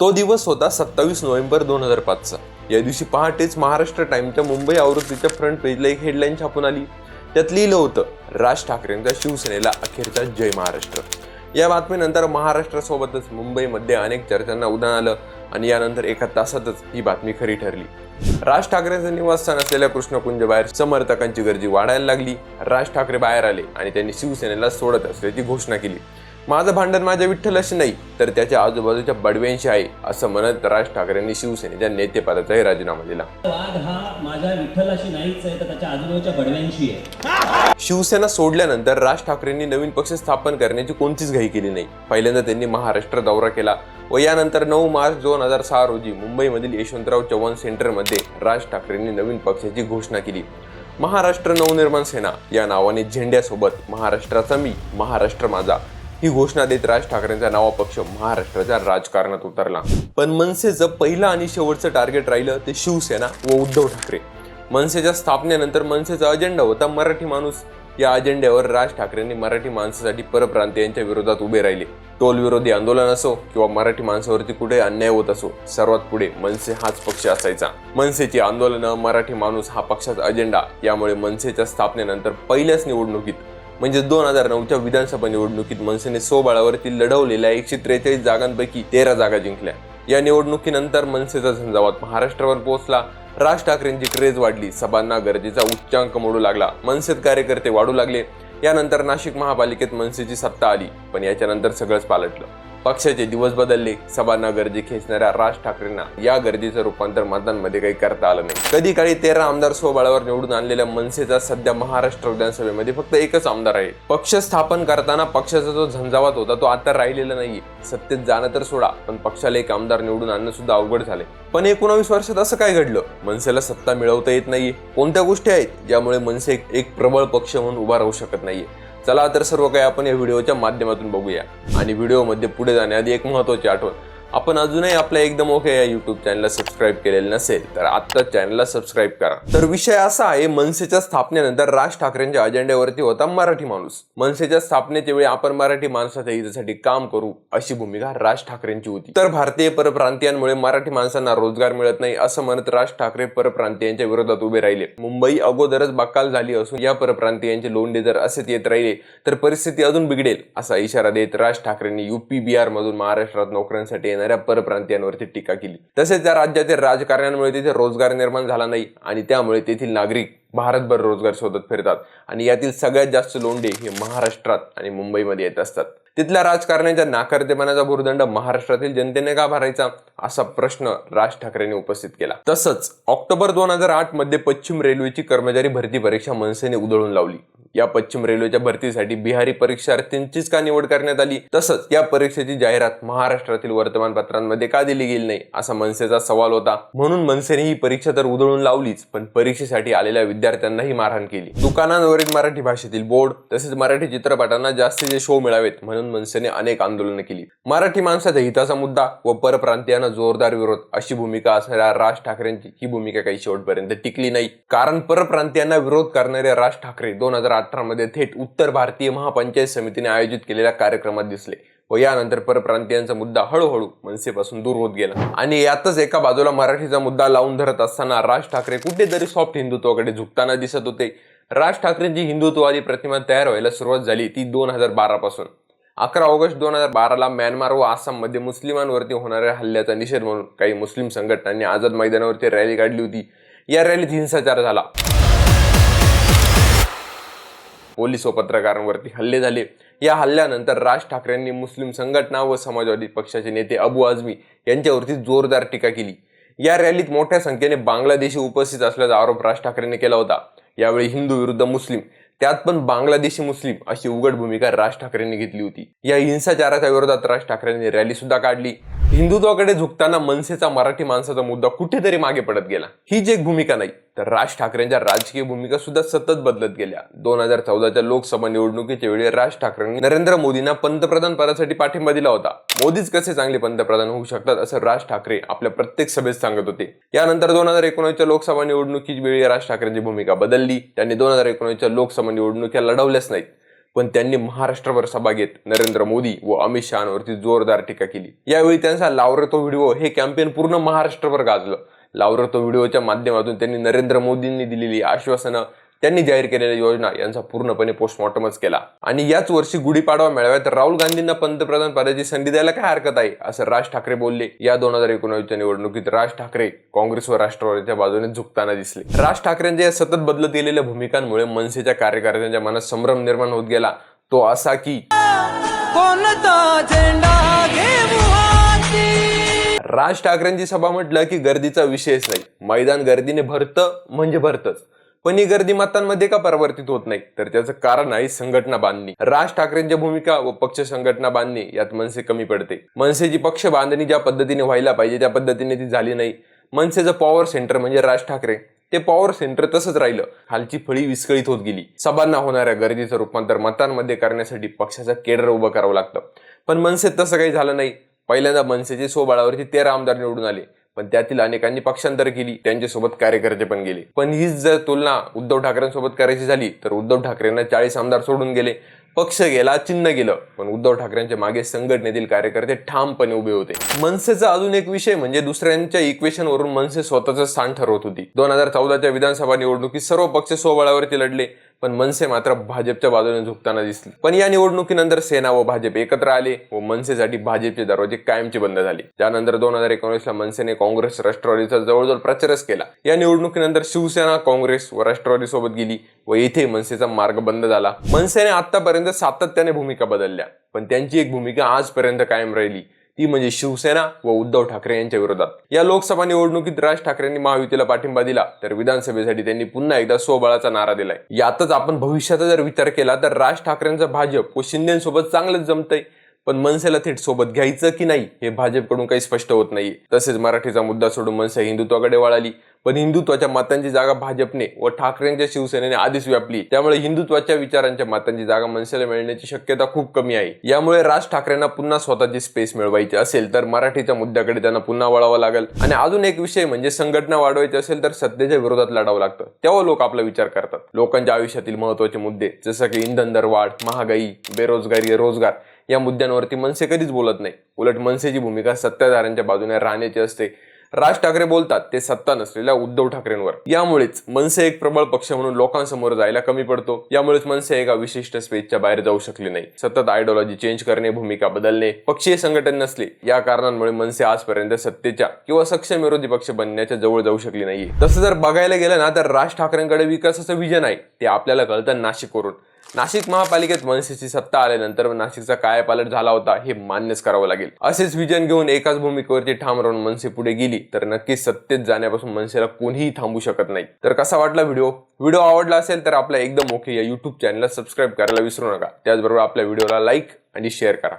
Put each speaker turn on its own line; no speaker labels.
तो दिवस होता सत्तावीस नोव्हेंबर दोन हजार पाचचा. या दिवशी पहाटेच महाराष्ट्र टाइमच्या मुंबई आवृत्तीच्या फ्रंट पेजला एक हेडलाईन छापून आली. त्यात लिहिलं होतं राज ठाकरेंचा शिवसेनेला अखेरचा जय महाराष्ट्र. या बातमीनंतर महाराष्ट्रासोबतच मुंबईमध्ये अनेक चर्चांना उदाहरण आलं आणि यानंतर एका तासातच ही बातमी खरी ठरली. राज ठाकरेंचं निवासस्थान असलेल्या कृष्णकुंज बाहेर समर्थकांची गर्दी वाढायला लागली. राज ठाकरे बाहेर आले आणि त्यांनी शिवसेनेला सोडत असल्याची घोषणा केली. माझं भांडण माझ्या विठ्ठलाशी नाही तर त्याच्या आजूबाजूच्या बडव्यांशी आहे असं म्हणत राज ठाकरेंनी शिवसेनेच्या नेतेपदाचाही राजीनामा दिला.
वाद हा माझ्या विठ्ठलाशी नाहीच आहे तर त्याच्या आजूबाजूच्या बडव्यांशी आहे.
शिवसेना सोडल्यानंतर राज ठाकरेंनी नवीन पक्ष स्थापन करण्याची कोणतीच घाई केली नाही. पहिल्यांदा त्यांनी महाराष्ट्र दौरा केला व यानंतर नऊ मार्च दोन हजार सहा रोजी मुंबईमधील यशवंतराव चव्हाण सेंटरमध्ये राज ठाकरेंनी नवीन पक्षाची घोषणा केली. महाराष्ट्र नवनिर्माण सेना या नावाने झेंड्यासोबत महाराष्ट्राचा मी महाराष्ट्र माझा. ही घोषणा देत राज ठाकरेंचा नावा पक्ष महाराष्ट्राच्या राजकारणात उतरला. पण मनसेचं पहिलं आणि शेवटचं टार्गेट राहिलं ते शिवसेना व उद्धव ठाकरे. मनसेच्या स्थापनेनंतर मनसेचा अजेंडा होता मराठी माणूस. या अजेंड्यावर राज ठाकरेंनी मराठी माणसासाठी परप्रांतीयांच्या विरोधात उभे राहिले. टोल विरोधी आंदोलन असो किंवा मराठी माणसावरती कुठे अन्याय होत असो सर्वात पुढे मनसे हाच पक्ष असायचा. मनसेची आंदोलनं मराठी माणूस हा पक्षाचा अजेंडा यामुळे मनसेच्या स्थापनेनंतर पहिल्याच निवडणुकीत म्हणजे दोन हजार नऊच्या विधानसभा निवडणुकीत मनसेने सोबळावरती लढवलेल्या एकशे त्रेचाळीस जागांपैकी तेरा जागा जिंकल्या. या निवडणुकीनंतर मनसेचा झंझावात महाराष्ट्रावर पोहोचला. राज ठाकरेंची क्रेज वाढली. सभांना गरजेचा उच्चांक मोडू लागला. मनसेत कार्यकर्ते वाढू लागले. यानंतर नाशिक महापालिकेत मनसेची सत्ता आली. पण याच्यानंतर सगळंच पालटलं. पक्षाचे दिवस बदलले. सभांना गर्दी खेचणाऱ्या राज ठाकरेंना या गर्दीचं रूपांतर मतदानमध्ये काही करता आलं नाही. कधी काळी तेरा आमदार स्वबळावर निवडून आणलेल्या मनसेचा सध्या महाराष्ट्र विधानसभेमध्ये फक्त एकच आमदार आहे. पक्ष स्थापन करताना पक्षाचा जो झंझावात होता तो आता राहिलेला नाही सत्तेत जाणं तर सोडा पण पक्षाला एक आमदार निवडून आणणं सुद्धा अवघड झाले पण एकोणावीस वर्षात असं काय घडलं? मनसेला सत्ता मिळवता येत नाहीये. कोणत्या गोष्टी आहेत ज्यामुळे मनसे एक- एक प्रबळ पक्ष म्हणून उभा राहू शकत नाहीये? चला तर सर्व काही आपण या व्हिडिओच्या माध्यमातून बघूया. आणि व्हिडिओमध्ये पुढे जाण्याआधी एक महत्वाची आठवण. आपण अजूनही आपल्या एकदम ओके या युट्यूब चॅनलला सबस्क्राईब केलेलं नसेल तर आत्ताच चॅनलला सबस्क्राईब करा. तर विषय असा आहे मनसेच्या स्थापनेनंतर राज ठाकरेंच्या अजेंड्यावरती होता मराठी माणूस. मनसेच्या स्थापनेच्या वेळी आपण मराठी माणसाच्या हितासाठी काम करू अशी भूमिका राज ठाकरेंची होती. तर भारतीय परप्रांतीयांमुळे मराठी माणसांना रोजगार मिळत नाही असं म्हणत राज ठाकरे परप्रांतीयांच्या विरोधात उभे राहिले. मुंबई अगोदरच बक्काल झाली असून या परप्रांतीयांचे लोंढे जर असेच येत राहिले तर परिस्थिती अजून बिघडेल असा इशारा देत राज ठाकरेंनी युपी बिहारमधून महाराष्ट्रात नोकऱ्यांसाठी येणाऱ्या परप्रांतीयांवरती टीका केली. तसेच त्या राज्यातील राजकारण्यांमुळे तिथे रोजगार निर्माण झाला नाही आणि त्यामुळे तेथील नागरिक भारतभर रोजगार शोधत फिरतात. आणि यातील सगळ्यात जास्त लोंढे हे महाराष्ट्रात आणि मुंबईमध्ये येत असतात. तिथल्या राजकारण्याच्या नाकारतेपणाचा भूर्दंड महाराष्ट्रातील जनतेने का भरायचा असा प्रश्न राज ठाकरेंनी उपस्थित केला. तसंच ऑक्टोबर दोन हजार आठमध्ये पश्चिम रेल्वेची कर्मचारी भरती परीक्षा मनसेने उधळून लावली. या पश्चिम रेल्वेच्या भरतीसाठी बिहारी परीक्षार्थींचीच का निवड करण्यात आली? तसंच या परीक्षेची जाहिरात महाराष्ट्रातील वर्तमानपत्रांमध्ये का दिली गेली नाही? असा मनसेचा सवाल होता. म्हणून मनसेने ही परीक्षा तर उधळून लावलीच पण परीक्षेसाठी आलेल्या विद्यार्थ्यांनाही मारहाण केली. दुकानांवरील मराठी भाषेतील बोर्ड तसेच मराठी चित्रपटांना जास्तीचे शो मिळावेत म्हणून मनसेने अनेक आंदोलनं केली. मराठी माणसाच्या हिताचा मुद्दा व परप्रांतीयांना जोरदार विरोध अशी भूमिका असणाऱ्या राज ठाकरेंची ही भूमिका काही शेवटपर्यंत टिकली नाही. कारण परप्रांतीयांना विरोध करणारे राज ठाकरे दोन हजार अठरा मध्ये थेट उत्तर भारतीय महापंचायत समितीने आयोजित केलेल्या कार्यक्रमात दिसले व यानंतर परप्रांतीयांचा मुद्दा हळूहळू मनसेपासून दूर होत गेला. आणि यातच एका बाजूला मराठीचा मुद्दा लावून धरत असताना राज ठाकरे कुठेतरी सॉफ्ट हिंदुत्वाकडे झुकताना दिसत होते. राज ठाकरेंची हिंदुत्ववादी प्रतिमा तयार व्हायला सुरुवात झाली ती दोन हजार बारा पासून. अकरा ऑगस्ट दोन हजार बाराला म्यानमार व आसाममध्ये मुस्लिमांवरती होणाऱ्या हल्ल्याचा निषेध म्हणून काही मुस्लिम संघटनांनी आझाद मैदानावरती रॅली काढली होती. या रॅलीत हिंसाचार झाला. पोलीस व पत्रकारांवरती हल्ले झाले. या हल्ल्यानंतर राज ठाकरेंनी मुस्लिम संघटना व समाजवादी पक्षाचे नेते अबू आझमी यांच्यावरती जोरदार टीका केली. या रॅलीत मोठ्या संख्येने बांगलादेशी उपस्थित असल्याचा आरोप राज ठाकरेंनी केला होता. यावेळी हिंदू विरुद्ध मुस्लिम त्यात पण बांगलादेशी मुस्लिम अशी उघड भूमिका राज ठाकरेंनी घेतली होती. या हिंसाचाराच्या विरोधात राज ठाकरेंनी रॅली सुद्धा काढली. हिंदुत्वाकडे झुकताना मनसेचा मराठी माणसाचा मुद्दा कुठेतरी मागे पडत गेला. हीच एक भूमिका नाही तर राज ठाकरेंच्या राजकीय भूमिका सुद्धा सतत बदलत गेल्या. दोन हजार चौदाच्या लोकसभा निवडणुकीच्या वेळी राज ठाकरेंनी नरेंद्र मोदींना पंतप्रधान पदासाठी पाठिंबा दिला होता. मोदीच कसे चांगले पंतप्रधान होऊ शकतात असं राज ठाकरे आपल्या प्रत्येक सभेत सांगत होते. यानंतर दोन हजार एकोणीसच्या लोकसभा निवडणुकीच्या वेळी राज ठाकरेंची भूमिका बदलली. त्यांनी दोन हजार एकोणीसच्या लोकसभा निवडणुका लढवल्याच नाहीत. पण त्यांनी महाराष्ट्रावर सभा घेत नरेंद्र मोदी व अमित शहावरती जोरदार टीका केली. यावेळी त्यांचा लावरे तो व्हिडिओ हे कॅम्पेन पूर्ण महाराष्ट्रभर गाजलं. लावरे तो व्हिडिओच्या माध्यमातून त्यांनी नरेंद्र मोदींनी दिलेली आश्वासनं त्यांनी जाहीर केलेल्या योजना यांचा पूर्णपणे पोस्टमॉर्टमच केला. आणि याच वर्षी गुढीपाडवा मेळाव्यात राहुल गांधींना पंतप्रधान पदाची संधी द्यायला काय हरकत आहे? असं राज ठाकरे बोलले. या दोन हजार एकोणावीसच्या निवडणुकीत राज ठाकरे काँग्रेस व राष्ट्रवादीच्या बाजूने झुकताना दिसले. राज ठाकरेंच्या या सतत बदलत गेलेल्या भूमिकांमुळे मनसेच्या कार्यकर्त्यांच्या मनात संभ्रम निर्माण होत गेला. तो असा की राज ठाकरेंची सभा म्हटलं की गर्दीचा विषयच नाही. मैदान गर्दीने भरतं म्हणजे भरतच. पण ही गर्दी मतांमध्ये का परिवर्तित होत नाही? तर त्याचं कारण आहे संघटना बांधणी. राज ठाकरेंच्या भूमिका व पक्ष संघटना बांधणी यात मनसे कमी पडते. मनसेची पक्ष बांधणी ज्या पद्धतीने व्हायला पाहिजे त्या पद्धतीने ती झाली नाही. मनसेचं पॉवर सेंटर म्हणजे राज ठाकरे. ते पॉवर सेंटर तसंच राहिलं. खालची फळी विस्कळीत होत गेली. सभांना होणाऱ्या गर्दीचं रूपांतर मतांमध्ये करण्यासाठी पक्षाचं केडर उभं करावं लागतं. पण मनसेत तसं काही झालं नाही. पहिल्यांदा मनसेचे सोबाळावरती तेरा आमदार निवडून आले. पण त्यातील अनेकांनी पक्षांतर केली त्यांच्यासोबत कार्यकर्ते पण गेले. पण हीच जर तुलना उद्धव ठाकरेंसोबत करायची झाली तर उद्धव ठाकरेंना चाळीस आमदार सोडून गेले. पक्ष गेला चिन्ह गेलं पण उद्धव ठाकरेंच्या मागे संघटनेतील कार्यकर्ते ठामपणे उभे होते. मनसेचा अजून एक विषय म्हणजे दुसऱ्यांच्या इक्वेशन वरून मनसे स्वतःचं स्थान ठरवत होती. दोन हजार चौदाच्या विधानसभा निवडणुकीत सर्व पक्ष स्वबळावरती लढले. पण मनसे मात्र भाजपच्या बाजूने झुकताना दिसली. पण या निवडणुकीनंतर सेना व भाजप एकत्र आले व मनसेसाठी भाजपचे दरवाजे कायमचे बंद झाले. त्यानंतर दोन हजार एकोणीसला मनसेने काँग्रेस राष्ट्रवादीचा जवळजवळ प्रचारच केला. या निवडणुकीनंतर शिवसेना काँग्रेस व राष्ट्रवादी सोबत गेली व येथे मनसेचा मार्ग बंद झाला. मनसेने आतापर्यंत सातत्याने भूमिका बदलल्या. पण त्यांची एक भूमिका आजपर्यंत कायम राहिली. ती म्हणजे शिवसेना व उद्धव ठाकरे यांच्या विरोधात. या लोकसभा निवडणुकीत राज ठाकरेंनी महायुतीला पाठिंबा दिला तर विधानसभेसाठी त्यांनी पुन्हा एकदा स्वबळाचा नारा दिलाय. यातच आपण भविष्याचा जर विचार केला तर राज ठाकरेंचं भाजप व शिंदेसोबत चांगलंच जमतंय. पण मनसेला थेट सोबत घ्यायचं की नाही हे भाजपकडून काही स्पष्ट होत नाही तसेच मराठीचा मुद्दा सोडून मनसे हिंदुत्वाकडे वळाली. पण हिंदुत्वाच्या मतांची जागा भाजपने व ठाकरेंच्या शिवसेनेने आधीच व्यापली. त्यामुळे हिंदुत्वाच्या विचारांच्या मतांची जागा मनसेला मिळण्याची शक्यता खूप कमी आहे. यामुळे राज ठाकरेंना पुन्हा स्वतःची स्पेस मिळवायची असेल तर मराठीच्या मुद्द्याकडे त्यांना पुन्हा वळावं लागेल. आणि अजून एक विषय म्हणजे संघटना वाढवायची असेल तर सत्तेच्या विरोधात लढावं लागतं. तेव्हा लोक आपला विचार करतात. लोकांच्या आयुष्यातील महत्त्वाचे मुद्दे जसं की इंधन दर वाढ महागाई बेरोजगारी रोजगार या मुद्द्यांवरती मनसे कधीच बोलत नाही. उलट मनसेची भूमिका सत्ताधाऱ्यांच्या बाजूने राहण्याची असते. राज ठाकरे बोलतात ते सत्ता नसलेल्या उद्धव ठाकरेंवर. यामुळेच मनसे एक प्रबळ पक्ष म्हणून लोकांसमोर जायला कमी पडतो. यामुळेच मनसे एका विशिष्ट स्पेसच्या बाहेर जाऊ शकले नाही. सतत आयडिओलॉजी चेंज करणे भूमिका बदलणे पक्षीय संघटन नसले या कारणांमुळे मनसे आजपर्यंत सत्तेच्या किंवा सक्षम विरोधी पक्ष बनण्याच्या जवळ जाऊ शकली नाहीये. तसं जर बघायला गेलं ना तर राज ठाकरेंकडे विकासाचं विजन आहे. ते आपल्याला कळतं नाशिकवरून. नाशिक महापालिकेत मनसेची सत्ता आल्यानंतर नाशिकचा काय पालट झाला होता हे मान्यच करावं लागेल. असेच विजन घेऊन एकाच भूमिकेवरती ठाम राहून मनसे पुढे गेली तर नक्कीच सत्तेत जाण्यापासून मनसेला कोणीही थांबू शकत नाही. तर कसा वाटला व्हिडिओ? व्हिडिओ आवडला असेल तर आपल्या एकदम ओके या युट्यूब चॅनलला सबस्क्राईब करायला विसरू नका. त्याचबरोबर आपल्या व्हिडिओला लाईक आणि शेअर करा.